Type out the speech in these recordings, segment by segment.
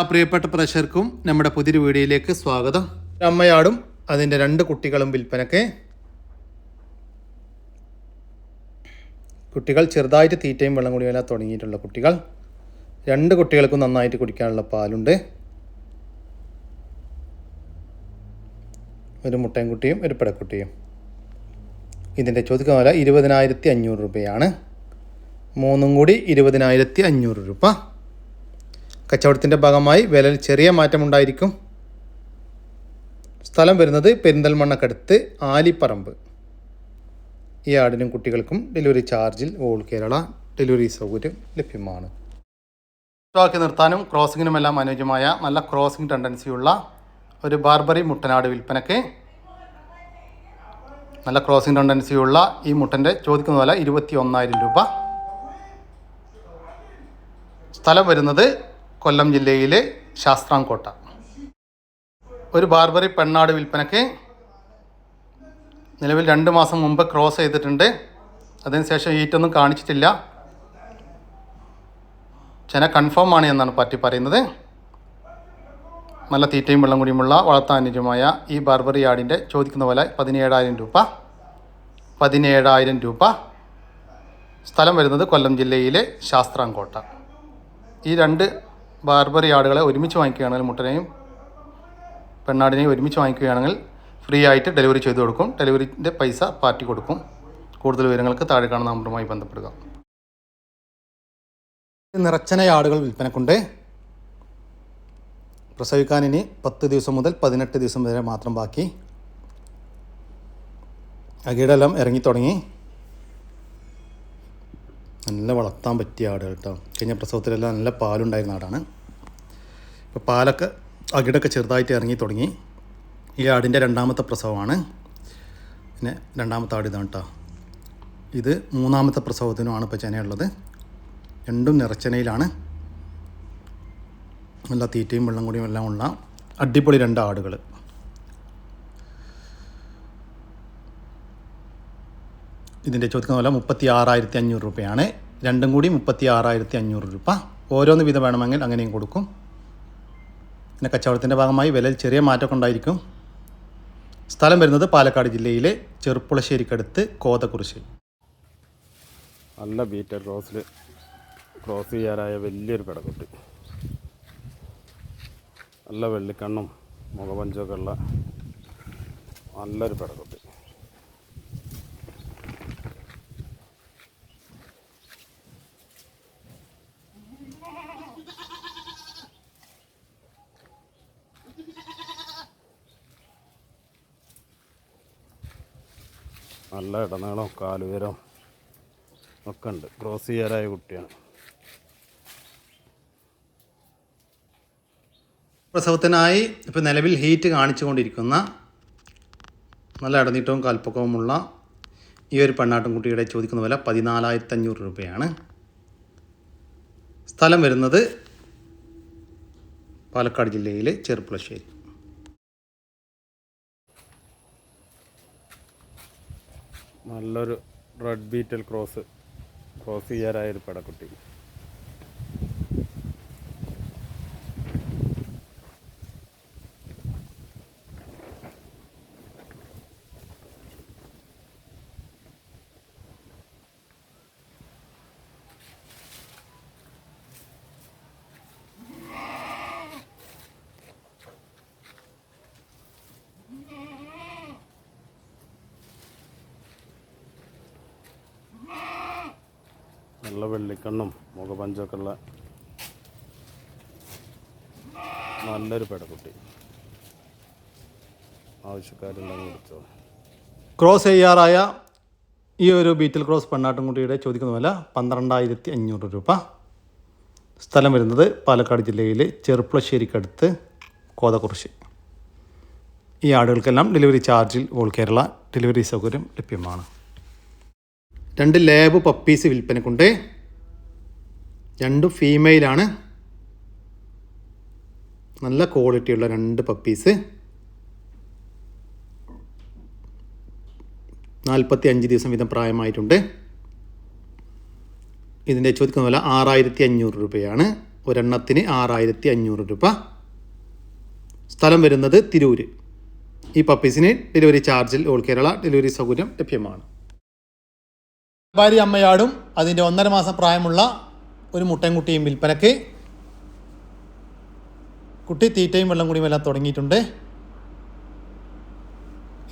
ആ പ്രിയപ്പെട്ട പ്രേക്ഷകർക്കും നമ്മുടെ പുതിയൊരു വീഡിയോയിലേക്ക് സ്വാഗതം. അമ്മയാടും അതിന്റെ രണ്ട് കുട്ടികളും വിൽപ്പനക്ക് കുട്ടികൾ ചെറുതായിട്ട് തീറ്റയും വെള്ളം കുടിയെല്ലാം തുടങ്ങിയിട്ടുള്ള കുട്ടികൾ. രണ്ട് കുട്ടികൾക്കും നന്നായിട്ട് കുടിക്കാനുള്ള പാലുണ്ട്. ഒരു മുട്ടയും കുട്ടിയും ഒരു പിടക്കുട്ടിയും. ഇതിന്റെ ചോദിക്കുന്ന വില ഇരുപതിനായിരത്തി അഞ്ഞൂറ് രൂപയാണ്. മൂന്നും കൂടി ഇരുപതിനായിരത്തി അഞ്ഞൂറ് രൂപ. കച്ചവടത്തിന്റെ ഭാഗമായി വിലയിൽ ചെറിയ മാറ്റമുണ്ടായിരിക്കും. സ്ഥലം വരുന്നത് പെരിന്തൽമണ്ണക്കടുത്ത് ആലിപ്പറമ്പ്. ഈ ആടിനും കുട്ടികൾക്കും ഡെലിവറി ചാർജിൽ ഓൾ കേരള ഡെലിവറി സൗകര്യം ലഭ്യമാണ്. ആക്കി നിർത്താനും ക്രോസിങ്ങിനുമെല്ലാം അനുയോജ്യമായ നല്ല ക്രോസിംഗ് ടെൻഡൻസിയുള്ള ഒരു ബാർബറി മുട്ടനാട് വിൽപ്പനയ്ക്ക് നല്ല ക്രോസിംഗ് ടെൻഡൻസിയുള്ള ഈ മുട്ടന്റെ ചോദിക്കുന്ന വില ഇരുപത്തി ഒന്നായിരം രൂപ. സ്ഥലം വരുന്നത് കൊല്ലം ജില്ലയിലെ ശാസ്ത്രാംകോട്ട. ഒരു ബാർബറി പെണ്ണാട് വിൽപ്പനയ്ക്ക് നിലവിൽ രണ്ട് മാസം മുമ്പ് ക്രോസ് ചെയ്തിട്ടുണ്ട്. അതിനുശേഷം ഈറ്റൊന്നും കാണിച്ചിട്ടില്ല. ചെന കൺഫേം ആണ് എന്നാണ് പാർട്ടി പറയുന്നത്. നല്ല തീറ്റയും വെള്ളം കൂടിയുമുള്ള വളർത്താനുജമായ ഈ ബാർബറി ആടിന്റെ ചോദിക്കുന്ന പോലെ പതിനേഴായിരം രൂപ. പതിനേഴായിരം രൂപ. സ്ഥലം വരുന്നത് കൊല്ലം ജില്ലയിലെ ശാസ്ത്രാംകോട്ട. ഈ രണ്ട് ബാർബറി ആടുകളെ ഒരുമിച്ച് വാങ്ങിക്കുകയാണെങ്കിൽ മുട്ടനെയും പെണ്ണാടിനെയും ഒരുമിച്ച് വാങ്ങിക്കുകയാണെങ്കിൽ ഫ്രീ ആയിട്ട് ഡെലിവറി ചെയ്തു കൊടുക്കും. ഡെലിവറിന്റെ പൈസ പാർട്ടി കൊടുക്കും. കൂടുതൽ വിവരങ്ങൾക്ക് താഴെ കാണുന്ന നമ്പറുമായി ബന്ധപ്പെടുക. നിറച്ചന ആടുകൾ വിൽപ്പനക്കുണ്ട്. പ്രസവിക്കാൻ ഇനി പത്ത് ദിവസം മുതൽ പതിനെട്ട് ദിവസം വരെ മാത്രം ബാക്കി. അകിടെല്ലാം ഇറങ്ങി തുടങ്ങി. നല്ല വളർത്താൻ പറ്റിയ ആട് കേട്ടോ കഴിഞ്ഞ പ്രസവത്തിലെല്ലാം നല്ല പാലുണ്ടായിരുന്ന ആടാണ്. ഇപ്പോൾ പാലൊക്കെ അകിടൊക്കെ ചെറുതായിട്ട് ഇറങ്ങി തുടങ്ങി. ഈ ആടിന്റെ രണ്ടാമത്തെ പ്രസവമാണ്. പിന്നെ രണ്ടാമത്തെ ആട് ഇതാണ് കേട്ടോ ഇത് മൂന്നാമത്തെ പ്രസവത്തിനുമാണ് ഇപ്പോൾ ചെനയുള്ളത്. രണ്ടും നിറച്ചനയിലാണ്. നല്ല തീറ്റയും വെള്ളം കൂടിയും എല്ലാം ഉള്ള അടിപൊളി രണ്ട് ആടുകൾ ഇതിന്റെ ചോദിക്കുന്ന പോലെ മുപ്പത്തി ആറായിരത്തി അഞ്ഞൂറ് രൂപയാണ്. രണ്ടും കൂടി മുപ്പത്തി ആറായിരത്തി അഞ്ഞൂറ് രൂപ. ഓരോന്ന് വീതം വേണമെങ്കിൽ അങ്ങനെയും കൊടുക്കും. പിന്നെ കച്ചവടത്തിന്റെ ഭാഗമായി വിലയിൽ ചെറിയ മാറ്റമൊക്കെ ഉണ്ടായിരിക്കും. സ്ഥലം വരുന്നത് പാലക്കാട് ജില്ലയിലെ ചെറുപ്പുളശ്ശേരിക്കടുത്ത് കോതക്കുറിശ്ശി നല്ല ബീറ്റർ ക്രോസിൽ ക്രോസ് ചെയ്യാറായ വലിയൊരു പിടക്കുട്ടി നല്ല വെള്ളിക്കണ്ണും മുഖപഞ്ചൊക്കെ ഉള്ള നല്ലൊരു പിടക്കുട്ടി നല്ല ഇടനീളം കാലുയരം ഒക്കെ ഉണ്ട്. ക്രോസ് ചെയ്യാറായ കുട്ടിയാണ്. പ്രസവത്തിനായി ഇപ്പോൾ നിലവിൽ ഹീറ്റ് കാണിച്ചുകൊണ്ടിരിക്കുന്ന നല്ല ഇടനീട്ടവും കാൽപ്പൊക്കവുമുള്ള ഈ ഒരു പെണ്ണാട്ടുംകുട്ടിയുടെ ചോദിക്കുന്ന വില പതിനാലായിരത്തി അഞ്ഞൂറ് രൂപയാണ്. സ്ഥലം വരുന്നത് പാലക്കാട് ജില്ലയിലെ ചെറുപ്പുളശ്ശേരി. നല്ലൊരു റെഡ് ബീറ്റൽ ക്രോസ് ക്രോസ് ചെയ്യാറായ ഒരു പടക്കുട്ടി നല്ല വെള്ളിക്കണ്ണും മുഖപഞ്ചൊക്കെ ഉള്ള നല്ലൊരു പെടക്കുട്ടി. ആവശ്യക്കാരെല്ലാം വിളിച്ചോ? ക്രോസ് ചെയ്യാറായ ഈ ഒരു ബീറ്റിൽ ക്രോസ് പെണ്ണാട്ടുംകുട്ടിയുടെ ചോദിക്കുന്ന വില പന്ത്രണ്ടായിരത്തി അഞ്ഞൂറ് രൂപ. സ്ഥലം വരുന്നത് പാലക്കാട് ജില്ലയിലെ ചെറുപ്പുളശ്ശേരിക്കടുത്ത് കോതക്കുറിശി ഈ ആടുകൾക്കെല്ലാം ഡെലിവറി ചാർജിൽ ഓൾ കേരള ഡെലിവറി സൗകര്യം ലഭ്യമാണ്. രണ്ട് ലാബ് പപ്പീസ് വിൽപ്പനക്കുണ്ട്. രണ്ടും ഫീമെയിലാണ് നല്ല ക്വാളിറ്റിയുള്ള രണ്ട് പപ്പീസ് നാൽപ്പത്തി അഞ്ച് ദിവസം വീതം പ്രായമായിട്ടുണ്ട്. ഇതിന്റെ ചോദിക്കുന്ന പോലെ ആറായിരത്തി അഞ്ഞൂറ് രൂപയാണ്. ഒരെണ്ണത്തിന് ആറായിരത്തി അഞ്ഞൂറ് രൂപ. സ്ഥലം വരുന്നത് തിരൂർ ഈ പപ്പീസിന് ഡെലിവറി ചാർജിൽ ഓൾ കേരള ഡെലിവറി സൗകര്യം ലഭ്യമാണ്. ഭാര്യ അമ്മയാടും അതിന്റെ ഒന്നര മാസം പ്രായമുള്ള ഒരു മുട്ടയും കുട്ടിയും വിൽപ്പനയ്ക്ക് കുട്ടി തീറ്റയും വെള്ളം കുടിയും എല്ലാം തുടങ്ങിയിട്ടുണ്ട്.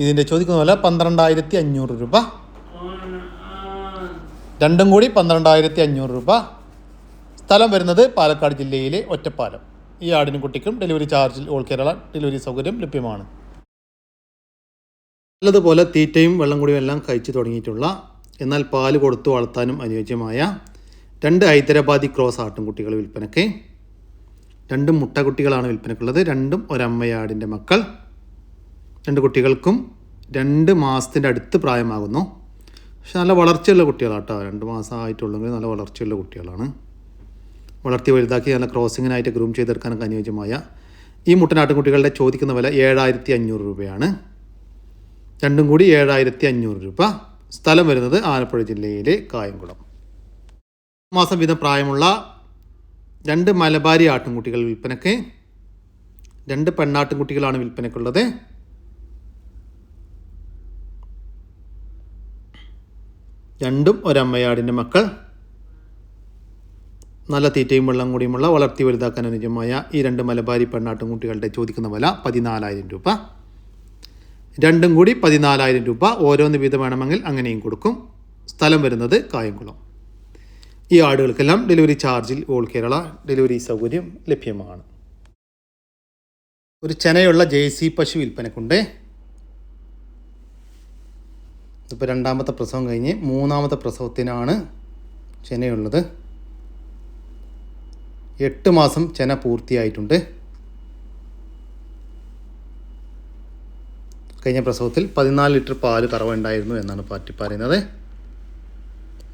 ഇതിന്റെ ചോദിക്കുന്ന പോലെ പന്ത്രണ്ടായിരത്തി അഞ്ഞൂറ് രൂപ. രണ്ടും കൂടി പന്ത്രണ്ടായിരത്തി അഞ്ഞൂറ് രൂപ. സ്ഥലം വരുന്നത് പാലക്കാട് ജില്ലയിലെ ഒറ്റപ്പാലം. ഈ ആടിനും കുട്ടിക്കും ഡെലിവറി ചാർജിൽ ഓൾ കേരള ഡെലിവറി സൗകര്യം ലഭ്യമാണ്. നല്ലതുപോലെ തീറ്റയും വെള്ളം കുടിയും എല്ലാം കഴിച്ചു തുടങ്ങിയിട്ടുള്ള എന്നാൽ പാൽ കൊടുത്തു വളർത്താനും അനുയോജ്യമായ രണ്ട് ഹൈദരാബാദി ക്രോസ് ആട്ടുംകുട്ടികൾ വിൽപ്പനയ്ക്ക്. രണ്ടും മുട്ടക്കുട്ടികളാണ് വിൽപ്പനയ്ക്കുള്ളത്. രണ്ടും ഒരമ്മയാടിന്റെ മക്കൾ. രണ്ട് കുട്ടികൾക്കും രണ്ട് മാസത്തിന്റെ അടുത്ത് പ്രായമാകുന്നു. പക്ഷെ നല്ല വളർച്ചയുള്ള കുട്ടികളാണ് കേട്ടോ രണ്ട് മാസമായിട്ടുള്ളെങ്കിൽ നല്ല വളർച്ചയുള്ള കുട്ടികളാണ്. വളർത്തി വലുതാക്കി നല്ല ക്രോസിങ്ങിനായിട്ട് ഗ്രൂം ചെയ്തെടുക്കാനൊക്കെ അനുയോജ്യമായ ഈ മുട്ടനാട്ടുകുട്ടികളുടെ ചോദിക്കുന്ന വില ഏഴായിരത്തി അഞ്ഞൂറ് രൂപയാണ്. രണ്ടും കൂടി ഏഴായിരത്തി അഞ്ഞൂറ് രൂപ. സ്ഥലം വരുന്നത് ആലപ്പുഴ ജില്ലയിലെ കായംകുളം. മാസം വീതം പ്രായമുള്ള രണ്ട് മലബാരി ആട്ടിൻകുട്ടികൾ വിൽപ്പനയ്ക്ക് രണ്ട് പെണ്ണാട്ടിൻകുട്ടികളാണ് വിൽപ്പനയ്ക്കുള്ളത്. രണ്ടും ഒരമ്മയാടിന്റെ മക്കൾ. നല്ല തീറ്റയും വെള്ളം കൂടിയുമുള്ള വളർത്തി വലുതാക്കാൻ അനുയോജ്യമായ ഈ രണ്ട് മലബാരി പെണ്ണാട്ടുംകുട്ടികളുടെ ചോദിക്കുന്ന വില പതിനാലായിരം രൂപ. രണ്ടും കൂടി പതിനാലായിരം രൂപ ഓരോന്ന് വീതം വേണമെങ്കിൽ അങ്ങനെയും കൊടുക്കും. സ്ഥലം വരുന്നത് കായംകുളം. ഈ ആടുകൾക്കെല്ലാം ഡെലിവറി ചാർജിൽ ഓൾ കേരള ഡെലിവറി സൗകര്യം ലഭ്യമാണ്. ഒരു ചെനയുള്ള ജേഴ്സി പശു വിൽപ്പനക്കുണ്ട്. ഇതിപ്പോൾ രണ്ടാമത്തെ പ്രസവം കഴിഞ്ഞ് മൂന്നാമത്തെ പ്രസവത്തിനാണ് ചെനയുള്ളത്. എട്ട് മാസം ചെന പൂർത്തിയായിട്ടുണ്ട്. കഴിഞ്ഞ പ്രസവത്തിൽ പതിനാല് ലിറ്റർ പാൽ കറവുണ്ടായിരുന്നു എന്നാണ് പാർട്ടി പറയുന്നത്.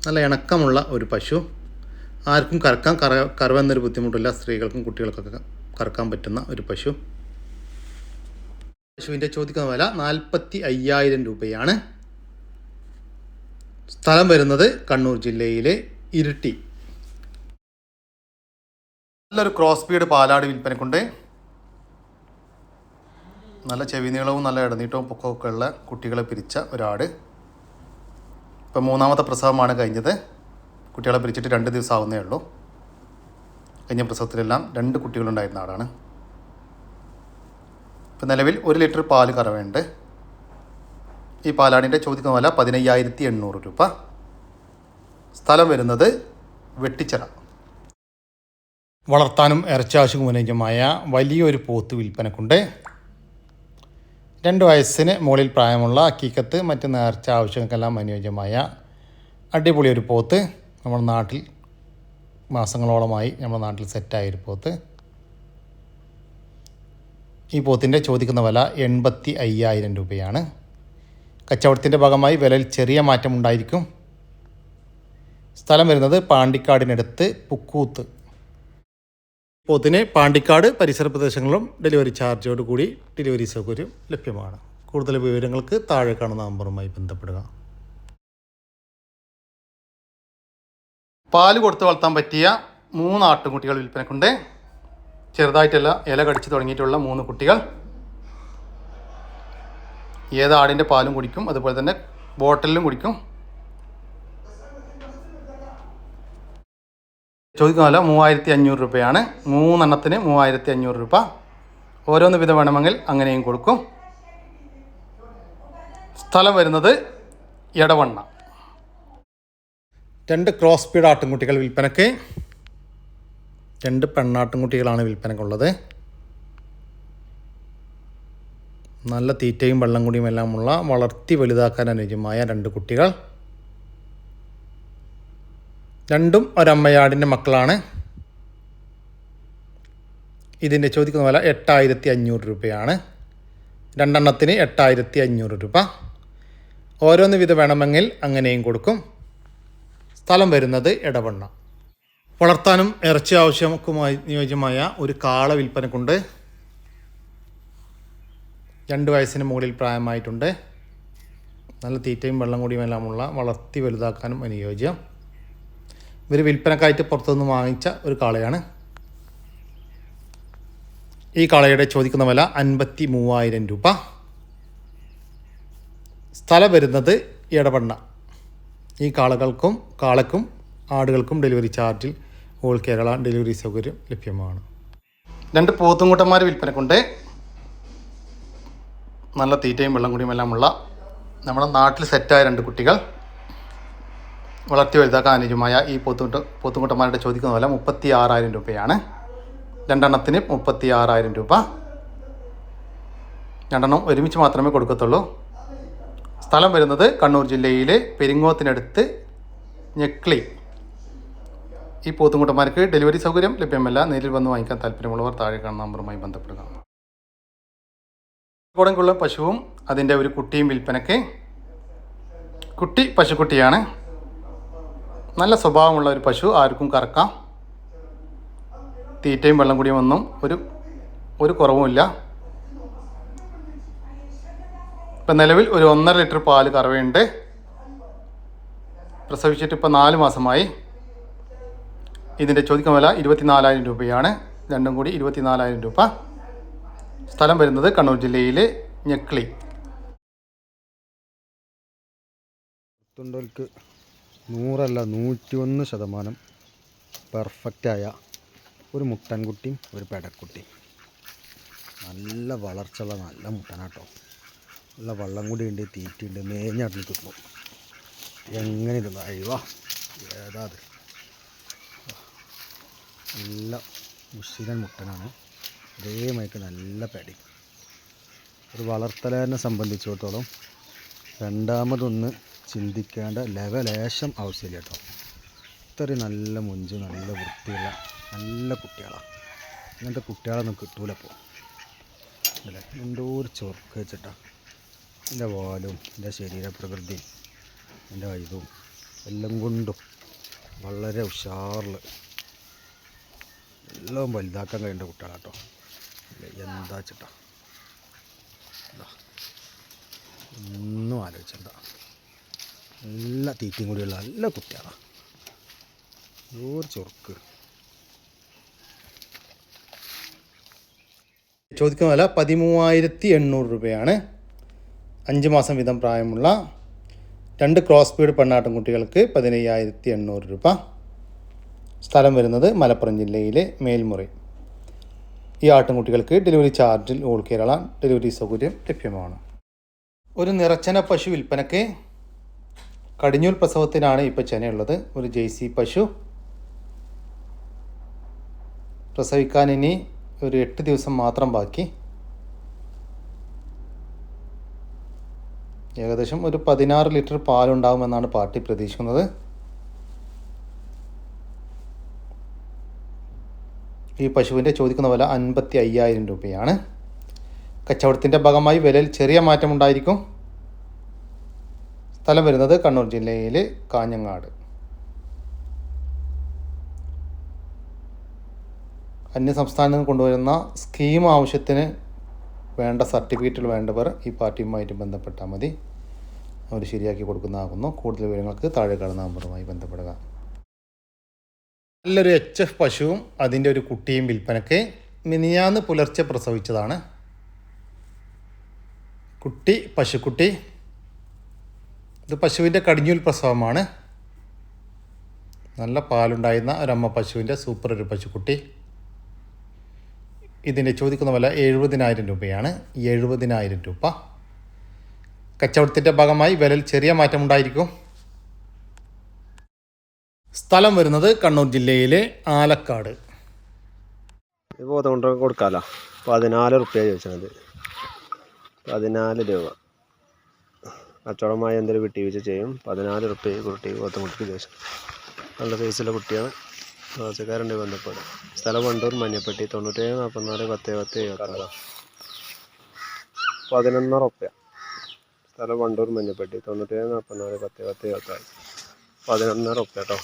നല്ല ഇണക്കമുള്ള ഒരു പശു. ആർക്കും കറക്കാൻ കറ കറവെന്നൊരു ബുദ്ധിമുട്ടില്ല. സ്ത്രീകൾക്കും കുട്ടികൾക്കൊക്കെ കറക്കാൻ പറ്റുന്ന ഒരു പശു. പശുവിന്റെ ചോദിക്കുന്ന വില നാൽപ്പത്തി അയ്യായിരം രൂപയാണ്. സ്ഥലം വരുന്നത് കണ്ണൂർ ജില്ലയിലെ ഇരിട്ടി. നല്ലൊരു ക്രോസ് ബീഡ് പാലാട് വിൽപ്പനക്കുണ്ട്. നല്ല ചെവി നീളവും നല്ല ഇടനീട്ടവും പൊക്കമൊക്കെ ഉള്ള കുട്ടികളെ പിരിച്ച ഒരാട്. ഇപ്പം മൂന്നാമത്തെ പ്രസവമാണ് കഴിഞ്ഞത്. കുട്ടികളെ പിരിച്ചിട്ട് രണ്ട് ദിവസം ആവുന്നേ ഉള്ളൂ. കഴിഞ്ഞ പ്രസവത്തിലെല്ലാം രണ്ട് കുട്ടികളുണ്ടായിരുന്ന ആളാണ്. ഇപ്പം നിലവിൽ ഒരു ലിറ്റർ പാൽ കറവുണ്ട് ഈ പാലാടിന്റെ ചോദിക്കുന്ന വില പതിനയ്യായിരത്തി എണ്ണൂറ് രൂപ. സ്ഥലം വരുന്നത് വെട്ടിച്ചിറ. വളർത്താനും ഇറച്ചി ആവശ്യം വലിയൊരു പോത്ത് വിൽപ്പനക്കുണ്ട്. രണ്ട് വയസ്സിന് മുകളിൽ പ്രായമുള്ള അക്കീക്കത്ത് മറ്റ് നേർച്ച ആവശ്യങ്ങൾക്കെല്ലാം അനുയോജ്യമായ അടിപൊളി ഒരു പോത്ത്. നമ്മുടെ നാട്ടിൽ മാസങ്ങളോളമായി നമ്മുടെ നാട്ടിൽ സെറ്റായ ഒരു പോത്ത്. ഈ പോത്തിന്റെ ചോദിക്കുന്ന വില എൺപത്തി അയ്യായിരം രൂപയാണ്. കച്ചവടത്തിന്റെ ഭാഗമായി വിലയിൽ ചെറിയ മാറ്റമുണ്ടായിരിക്കും. സ്ഥലം വരുന്നത് പാണ്ടിക്കാടിനടുത്ത് പുക്കൂത്ത് പോത്തിന് പാണ്ടിക്കാട് പരിസര പ്രദേശങ്ങളിലും ഡെലിവറി ചാർജോട് കൂടി ഡെലിവറി സൗകര്യം ലഭ്യമാണ്. കൂടുതൽ വിവരങ്ങൾക്ക് താഴെ കാണുന്ന നമ്പറുമായി ബന്ധപ്പെടുക. പാൽ കൊടുത്ത് വളർത്താൻ പറ്റിയ മൂന്ന് ആട്ടുംകുട്ടികൾ വിൽപ്പനക്കുണ്ട്. ചെറുതായിട്ടല്ല ഇല കടിച്ച് തുടങ്ങിയിട്ടുള്ള മൂന്ന് കുട്ടികൾ. ഏത് ആടിന്റെ പാലും കുടിക്കും അതുപോലെ തന്നെ ബോട്ടിലും കുടിക്കും. ചോദിക്കുന്ന പോലെ മൂവായിരത്തി അഞ്ഞൂറ് രൂപയാണ്. മൂന്നെണ്ണത്തിന് മൂവായിരത്തി അഞ്ഞൂറ് രൂപ. ഓരോന്ന് വിധം വേണമെങ്കിൽ അങ്ങനെയും കൊടുക്കും. സ്ഥലം വരുന്നത് എടവണ്ണ. രണ്ട് ക്രോസ് സ്പീഡ് ആട്ടിൻകുട്ടികൾ വിൽപ്പനയ്ക്ക്. രണ്ട് പെണ്ണാട്ടിൻകുട്ടികളാണ് വിൽപ്പനക്കുള്ളത് നല്ല തീറ്റയും വെള്ളം കുടിയും എല്ലാമുള്ള വളർത്തി വലുതാക്കാൻ അനുയോജ്യമായ രണ്ട് കുട്ടികൾ. രണ്ടും ഒരമ്മയാടിന്റെ മക്കളാണ്. ഇതിന്റെ ചോദിക്കുന്ന വില എട്ടായിരത്തി അഞ്ഞൂറ് രൂപയാണ്. രണ്ടെണ്ണത്തിന് എട്ടായിരത്തി അഞ്ഞൂറ് രൂപ. ഓരോന്ന് വിധ വേണമെങ്കിൽ അങ്ങനെയും കൊടുക്കും. സ്ഥലം വരുന്നത് ഇടവണ്ണ വളർത്താനും ഇറച്ചി ആവശ്യക്കുമായി നിയോജ്യമായ ഒരു കാള വിൽപ്പനക്കുണ്ട്. രണ്ട് വയസ്സിന് മുകളിൽ പ്രായമായിട്ടുണ്ട്. നല്ല തീറ്റയും വെള്ളം കൂടിയും എല്ലാമുള്ള വളർത്തി വലുതാക്കാനും അനുയോജ്യം ഇവർ വിൽപ്പനക്കായിട്ട് പുറത്തുനിന്ന് വാങ്ങിച്ച ഒരു കാളയാണ്. ഈ കാളയുടെ ചോദിക്കുന്ന വില അൻപത്തി മൂവായിരം രൂപ. സ്ഥലം വരുന്നത് ഇടവണ്ണ ഈ കാളകൾക്കും കാളക്കും ആടുകൾക്കും ഡെലിവറി ചാർജിൽ ഓൾ കേരള ഡെലിവറി സൗകര്യം ലഭ്യമാണ്. രണ്ട് പോത്തുംകൂട്ടന്മാർ വിൽപ്പനക്കുണ്ട്. നല്ല തീറ്റയും വെള്ളം കുടിയും എല്ലാമുള്ള നമ്മുടെ നാട്ടിൽ സെറ്റായ രണ്ട് കുട്ടികൾ. വളർത്തി വലുതാക്കാൻ അനുജമായ ഈ പോത്തുകുട്ട പോത്തുകുട്ടന്മാരുടെ ചോദിക്കുന്ന പോലെ മുപ്പത്തി ആറായിരം രൂപയാണ്. രണ്ടെണ്ണത്തിന് മുപ്പത്തി ആറായിരം രൂപ. രണ്ടെണ്ണം ഒരുമിച്ച് മാത്രമേ കൊടുക്കത്തുള്ളൂ. സ്ഥലം വരുന്നത് കണ്ണൂർ ജില്ലയിലെ പെരിങ്ങോത്തിനടുത്ത് ഞെക്ലി ഈ പോത്തുംകുട്ടന്മാർക്ക് ഡെലിവറി സൗകര്യം ലഭ്യമല്ല. നേരിൽ വന്ന് വാങ്ങിക്കാൻ താല്പര്യമുള്ളവർ താഴെ കാണുന്ന നമ്പറുമായി ബന്ധപ്പെടുക. കോടങ്കുള്ള പശുവും അതിന്റെ ഒരു കുട്ടിയും വിൽപ്പനയ്ക്ക്. കുട്ടി പശുക്കുട്ടിയാണ്. നല്ല സ്വഭാവമുള്ള ഒരു പശു ആർക്കും കറക്കാം. തീറ്റയും വെള്ളം കുടിയും ഒന്നും ഒരു ഒരു കുറവുമില്ല. ഇപ്പം നിലവിൽ ഒരു ഒന്നര ലിറ്റർ പാൽ കറവയുണ്ട്. പ്രസവിച്ചിട്ട് ഇപ്പോൾ നാല് മാസമായി. ഇതിന്റെ ചോദിക്കാൻ വില ഇരുപത്തിനാലായിരം രൂപയാണ്. രണ്ടും കൂടി ഇരുപത്തിനാലായിരം രൂപ. സ്ഥലം വരുന്നത് കണ്ണൂർ ജില്ലയിലെ ഞെക്ലി തുണ്ടോൽക്ക്. നൂറല്ല നൂറ്റി ഒന്ന് ശതമാനം പെർഫെക്റ്റായ ഒരു മുട്ടൻകുട്ടിയും ഒരു പെടക്കുട്ടിയും. നല്ല വളർച്ചയുള്ള നല്ല മുട്ടനാട്ടോ. നല്ല വള്ളം കൂടി ഉണ്ട് തീറ്റയുണ്ട് മേഞ്ഞാട്ടിൽ തിന്നു. എങ്ങനെ ഇരുന്നു അഴിവാ ഏതാ അത്? നല്ല മുഷിരൻ മുട്ടനാണ്. അതേമാതിരി നല്ല പെടി. ഒരു വളർത്തലേനെ സംബന്ധിച്ചിടത്തോളം രണ്ടാമതൊന്ന് ചിന്തിക്കേണ്ട ലെവലേശം ആവശ്യമില്ല കേട്ടോ. ഇത്രയും നല്ല മുഞ്ച് നല്ല വൃത്തിയുള്ള നല്ല കുട്ടികളാണ് അങ്ങനത്തെ കുട്ടികളൊന്നും കിട്ടൂല അപ്പോൾ അല്ലേ? എന്തോ ഒരു ചൊർക്ക് വെച്ചിട്ടാ. എന്റെ വാലും എന്റെ ശരീരപ്രകൃതിയും എന്റെ വൈദവും എല്ലാം കൊണ്ടും വളരെ ഉഷാറിൽ എല്ലാം വലുതാക്കാൻ കഴിയേണ്ട കുട്ടികളാട്ടോ എന്താ വെച്ചിട്ടാ? ഒന്നും ആലോചിച്ചണ്ട നല്ല തീറ്റയും കൂടിയുള്ള നല്ല കുട്ടികളാണ് ഒരു ചൊറുക്ക്. ചോദിക്കുന്ന വില പതിമൂവായിരത്തി എണ്ണൂറ് രൂപയാണ്. അഞ്ച് മാസം വീതം പ്രായമുള്ള രണ്ട് ക്രോസ് ബീഡ് പെണ്ണാട്ടും കുട്ടികൾക്ക് പതിനയ്യായിരത്തി എണ്ണൂറ് രൂപ. സ്ഥലം വരുന്നത് മലപ്പുറം ജില്ലയിലെ മേൽമുറി. ഈ ആട്ടിൻകുട്ടികൾക്ക് ഡെലിവറി ചാർജിൽ ഓൾ കേരള ഡെലിവറി സൗകര്യം ലഭ്യമാണ്. ഒരു നിറച്ചന പശു വിൽപ്പനയ്ക്ക് കടിഞ്ഞൂൽ പ്രസവത്തിനാണ് ഇപ്പോൾ ചെനയുള്ളത്. ഒരു ജെയ്സി പശു. പ്രസവിക്കാൻ ഇനി ഒരു എട്ട് ദിവസം മാത്രം ബാക്കി. ഏകദേശം ഒരു പതിനാറ് ലിറ്റർ പാലുണ്ടാകുമെന്നാണ് പാർട്ടി പ്രതീക്ഷിക്കുന്നത്. ഈ പശുവിന്റെ ചോദിക്കുന്ന വില അൻപത്തി അയ്യായിരം രൂപയാണ്. കച്ചവടത്തിന്റെ ഭാഗമായി വിലയിൽ ചെറിയ മാറ്റമുണ്ടായിരിക്കും. സ്ഥലം വരുന്നത് കണ്ണൂർ ജില്ലയിലെ കാഞ്ഞങ്ങാട്. അന്യസംസ്ഥാനത്ത് നിന്ന് കൊണ്ടുവരുന്ന സ്കീം ആവശ്യത്തിന് വേണ്ട സർട്ടിഫിക്കറ്റുകൾ വേണ്ടവർ ഈ പാർട്ടിയുമായിട്ട് ബന്ധപ്പെട്ടാൽ മതി. അവർ ശരിയാക്കി കൊടുക്കുന്നതാകുന്നു. കൂടുതൽ വിവരങ്ങൾക്ക് താഴെ കാണുന്ന നമ്പറുമായി ബന്ധപ്പെടുക. നല്ലൊരു എച്ച് എഫ് പശുവും അതിന്റെ ഒരു കുട്ടിയും വിൽപ്പനയ്ക്ക് മിനിയാന്ന് പുലർച്ചെ പ്രസവിച്ചതാണ്. കുട്ടി പശുക്കുട്ടി ഇത് പശുവിന്റെ കടിഞ്ഞൂൽ പ്രസവമാണ്. നല്ല പാലുണ്ടായിരുന്ന ഒരമ്മ പശുവിന്റെ സൂപ്പർ ഒരു പശുക്കുട്ടി. ഇതിന്റെ ചോദിക്കുന്ന വില എഴുപതിനായിരം രൂപയാണ്. എഴുപതിനായിരം രൂപ. കച്ചവടത്തിന്റെ ഭാഗമായി വിലയിൽ ചെറിയ മാറ്റമുണ്ടായിരിക്കും. സ്ഥലം വരുന്നത് കണ്ണൂർ ജില്ലയിലെ ആലക്കാട്. ഇപ്പോൾ കൊണ്ട് കൊടുക്കാമല്ലോ പതിനാല് റുപ്യ ചോദിച്ചത്. പതിനാല് രൂപ. കച്ചവടമായി എന്തെങ്കിലും വിട്ടി വെച്ച് ചെയ്യും. പതിനാല് റുപ്യ കുട്ടി പോത്തമുട്ടിക്ക് ദേശം നല്ല സൈസുള്ള കുട്ടിയാണ്. ആവശ്യക്കാരുണ്ട് ബന്ധപ്പെട്ട്. സ്ഥലം വണ്ടൂർ മഞ്ഞപ്പെട്ടി. തൊണ്ണൂറ്റേഴ് നാൽപ്പത്തിനാല് പത്ത് പത്ത് എഴുപത്താറ്. പതിനൊന്ന് റുപ്യ സ്ഥലം വണ്ടൂർ മഞ്ഞപ്പെട്ടി. തൊണ്ണൂറ്റേഴ് നാൽപ്പത്തിനാല് പത്ത് പത്ത് എഴുപത്താറ്. പതിനൊന്ന് റുപ്യ കേട്ടോ.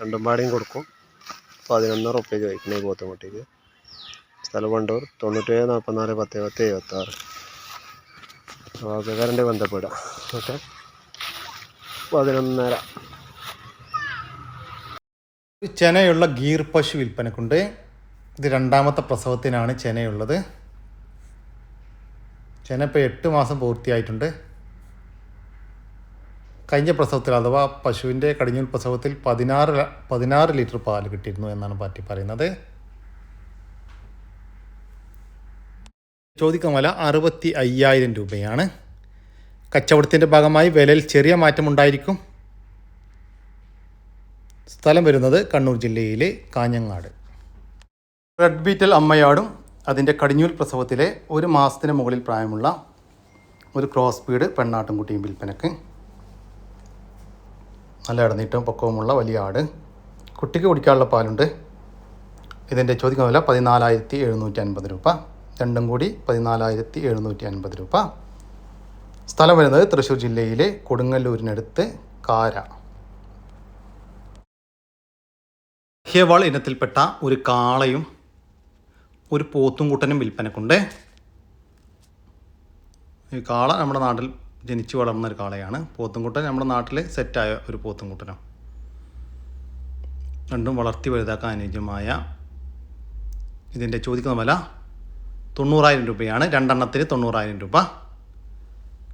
രണ്ടും പാടിയും കൊടുക്കും. പതിനൊന്ന് റുപ്യ ചോദിക്കണേ പോത്തുമുട്ടിക്ക് സ്ഥലം വണ്ടൂർ തൊണ്ണൂറ്റേഴ് നാൽപ്പത്തിനാല് പത്ത് പത്ത് എഴുപത്താറ്. ആവശ്യക്കാരന്റെ ബന്ധപ്പെടാം. ഓക്കെ. പതിനൊന്നര. ചെനയുള്ള ഗീർ പശു വിൽപ്പനക്കുണ്ട്. ഇത് രണ്ടാമത്തെ പ്രസവത്തിനാണ് ചെനയുള്ളത്. ചെന ഇപ്പോൾ എട്ട് മാസം പൂർത്തിയായിട്ടുണ്ട്. കഴിഞ്ഞ പ്രസവത്തിൽ അഥവാ പശുവിന്റെ കടിഞ്ഞൂൽ പ്രസവത്തിൽ പതിനാറ് പതിനാറ് ലിറ്റർ പാൽ കിട്ടിയിരുന്നു എന്നാണ് പാറ്റി പറയുന്നത്. ചോദിക്കുന്ന വില അറുപത്തി അയ്യായിരം രൂപയാണ്. കച്ചവടത്തിന്റെ ഭാഗമായി വിലയിൽ ചെറിയ മാറ്റമുണ്ടായിരിക്കും. സ്ഥലം വരുന്നത് കണ്ണൂർ ജില്ലയിലെ കാഞ്ഞങ്ങാട്. റെഡ് ബീറ്റൽ അമ്മയാടും അതിന്റെ കടിഞ്ഞൂൽ പ്രസവത്തിലെ ഒരു മാസത്തിന് മുകളിൽ പ്രായമുള്ള ഒരു ക്രോസ് ബീഡ് പെണ്ണാട്ടുംകുട്ടിയും വിൽപ്പനക്ക്. നല്ല ഇടനീട്ടവും പൊക്കവുമുള്ള വലിയ ആട്. കുട്ടിക്ക് കുടിക്കാനുള്ള പാലുണ്ട്. ഇതിന്റെ ചോദിക്കുന്ന വില പതിനാലായിരത്തി എഴുന്നൂറ്റി അൻപത് രൂപ. രണ്ടും കൂടി പതിനാലായിരത്തി എഴുന്നൂറ്റി അൻപത് രൂപ. സ്ഥലം വരുന്നത് തൃശ്ശൂർ ജില്ലയിലെ കൊടുങ്ങല്ലൂരിനടുത്ത് കാര. ഹേവാൾ ഇനത്തിൽപ്പെട്ട ഒരു കാളയും ഒരു പോത്തും കൂട്ടനും വിൽപ്പനക്കുണ്ട്. ഈ കാള നമ്മുടെ നാട്ടിൽ ജനിച്ചു വളർന്ന ഒരു കാളയാണ്. പോത്തുംകുട്ടൻ നമ്മുടെ നാട്ടിൽ സെറ്റായ ഒരു പോത്തുംകുട്ടനാണ്. രണ്ടും വളർത്തി വലുതാക്കാൻ അനുയോജ്യമായ ഇതിന്റെ ചോദിക്കുന്ന വില തൊണ്ണൂറായിരം രൂപയാണ്. രണ്ടെണ്ണത്തിന് തൊണ്ണൂറായിരം രൂപ.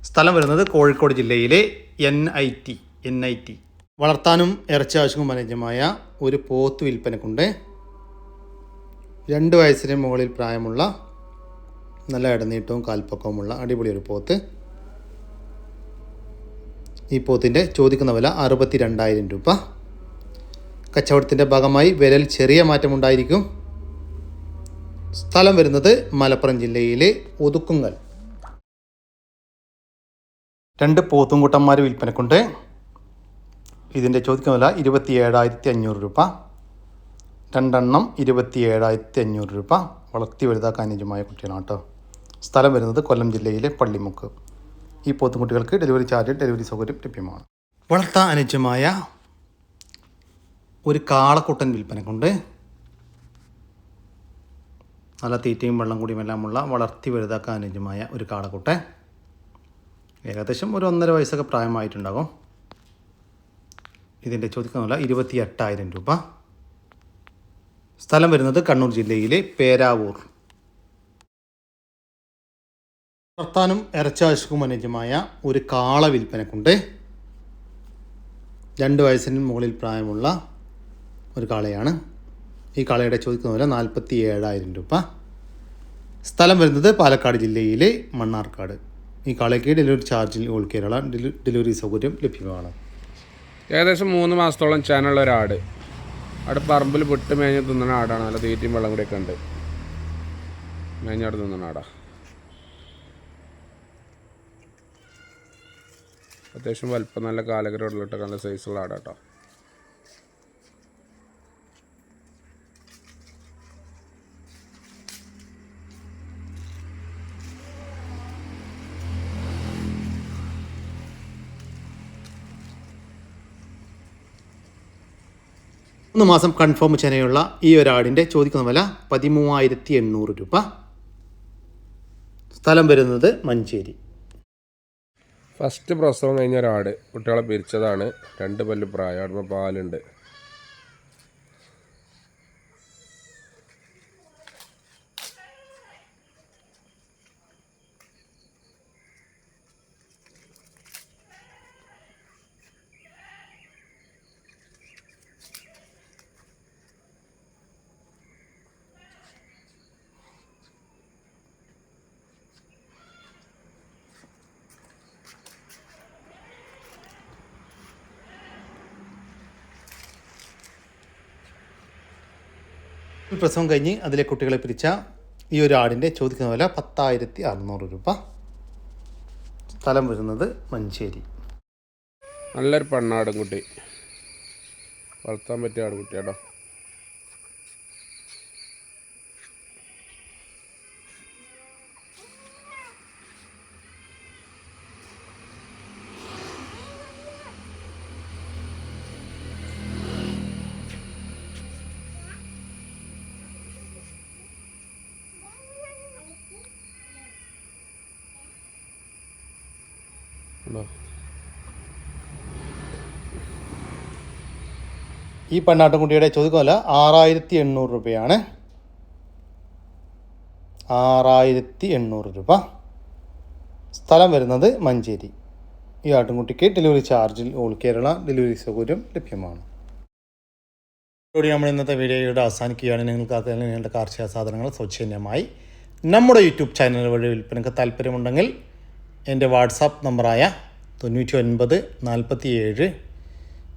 സ്ഥലം വരുന്നത് കോഴിക്കോട് ജില്ലയിലെ N I T N I T വളർത്താനും ഇറച്ചി ആവശ്യവും അനുയോജ്യമായ ഒരു പോത്ത് വിൽപ്പനക്കുണ്ട്. രണ്ട് വയസ്സിന് മുകളിൽ പ്രായമുള്ള നല്ല ഇടനീട്ടവും കാൽപ്പക്കവുമുള്ള അടിപൊളി ഒരു പോത്ത്. ഈ പോത്തിന്റെ ചോദിക്കുന്ന വില അറുപത്തി രണ്ടായിരം രൂപ. കച്ചവടത്തിന്റെ ഭാഗമായി വിലയിൽ ചെറിയ മാറ്റമുണ്ടായിരിക്കും. സ്ഥലം വരുന്നത് മലപ്പുറം ജില്ലയിലെ ഒതുക്കുങ്ങൽ രണ്ട് പോത്തുംകൂട്ടന്മാർ വിൽപ്പനക്കുണ്ട്. ഇതിന്റെ ചോദിക്കുന്ന വില ഇരുപത്തി ഏഴായിരത്തി അഞ്ഞൂറ് രൂപ. രണ്ടെണ്ണം ഇരുപത്തി ഏഴായിരത്തി അഞ്ഞൂറ് രൂപ. വളർത്തി വലുതാക്കാൻ അനുയോജ്യമായ കുട്ടികളാണ് കേട്ടോ. സ്ഥലം വരുന്നത് കൊല്ലം ജില്ലയിലെ പള്ളിമുക്ക്. ഈ പോത്തുകുട്ടികൾക്ക് ഡെലിവറി ചാർജ് ഡെലിവറി സൗകര്യം ലഭ്യമാണ്. വളർത്താൻ അനുയോജ്യമായ ഒരു കാളക്കുട്ടൻ വിൽപ്പനക്കുണ്ട്. നല്ല തീറ്റയും വെള്ളം കൂടിയുമെല്ലാമുള്ള വളർത്തി വലുതാക്കാൻ അനുയോജ്യമായ ഒരു കാടക്കുട്ടെ ഏകദേശം ഒരു ഒന്നര വയസ്സൊക്കെ പ്രായമായിട്ടുണ്ടാകും. ഇതിന്റെ ചോദിക്കുന്നില്ല ഇരുപത്തി എട്ടായിരം രൂപ. സ്ഥലം വരുന്നത് കണ്ണൂർ ജില്ലയിലെ പേരാവൂർ. വളർത്താനും ഇറച്ചാവശ്യവും അനുയോജ്യമായ ഒരു കാള വിൽപ്പനക്കുണ്ട്. രണ്ട് വയസ്സിന് മുകളിൽ പ്രായമുള്ള ഒരു കാളയാണ്. ഈ കളയുടെ ചോദിക്കുന്ന പോലെ നാൽപ്പത്തി ഏഴായിരം രൂപ. സ്ഥലം വരുന്നത് പാലക്കാട് ജില്ലയിലെ മണ്ണാർക്കാട്. ഈ കളയ്ക്ക് ഡെലിവറി ചാർജിൽ ഓൾ കേരള ഡെലി- ഡെലിവറി സൗകര്യം ലഭ്യമാണ്. ഏകദേശം മൂന്ന് മാസത്തോളം ചാനുള്ള ഒരാട്. അവിടെ പറമ്പിൽ വിട്ട് മേഞ്ഞ് തിന്നുന്ന ആടാണ്. നല്ല തീറ്റയും വെള്ളം കൂടിയൊക്കെ ഉണ്ട്. മേഞ്ഞാട് തിന്നുന്ന ആടാ. അത്യാവശ്യം വലിപ്പം നല്ല കാലകരോടിലിട്ട് നല്ല സൈസുള്ള ആടാട്ടോ. മൂന്ന് മാസം കൺഫേം ചെയ്യാനുള്ള ഈ ഒരാടിന്റെ ചോദിക്കുന്ന വില പതിമൂവായിരത്തി എണ്ണൂറ് രൂപ. സ്ഥലം വരുന്നത് മഞ്ചേരി. ഫസ്റ്റ് പ്രസവം കഴിഞ്ഞ ഒരാട് കുട്ടികളെ പിരിച്ചതാണ്. രണ്ട് പല്ല് പ്രായം പാലുണ്ട്. ഈ പ്രസവം കഴിഞ്ഞ് അതിലെ കുട്ടികളെ പിരിച്ച ഈ ഒരു ആടിന്റെ ചോദിക്കുന്ന വില പത്തായിരത്തി അറുന്നൂറ് രൂപ. സ്ഥലം വരുന്നത് മഞ്ചേരി. നല്ലൊരു പെണ്ണാടും കുട്ടി. വളർത്താൻ പറ്റിയ ആടുകുട്ടിയാട്ടോ ഈ പെണ്ണാട്ടുംകുട്ടിയുടെ ചോദിക്കുന്ന വില ആറായിരത്തി എണ്ണൂറ് രൂപയാണ്. ആറായിരത്തി എണ്ണൂറ് രൂപ. സ്ഥലം വരുന്നത് മഞ്ചേരി. ഈ ആട്ടിൻകുട്ടിക്ക് ഡെലിവറി ചാർജിൽ ഓൾ കേരള ഡെലിവറി സൗകര്യം ലഭ്യമാണ്. ഇതോടെ നമ്മൾ ഇന്നത്തെ വീഡിയോയുടെ അവസാനിക്കുകയാണ്. നിങ്ങൾക്ക് നിങ്ങളുടെ കാർഷിക സാധനങ്ങൾ സൗജന്യമായി നമ്മുടെ യൂട്യൂബ് ചാനൽ വഴി വിൽപ്പനയ്ക്ക് താല്പര്യമുണ്ടെങ്കിൽ എന്റെ വാട്സാപ്പ് നമ്പറായ തൊണ്ണൂറ്റി ഒൻപത് നാൽപ്പത്തി ഏഴ്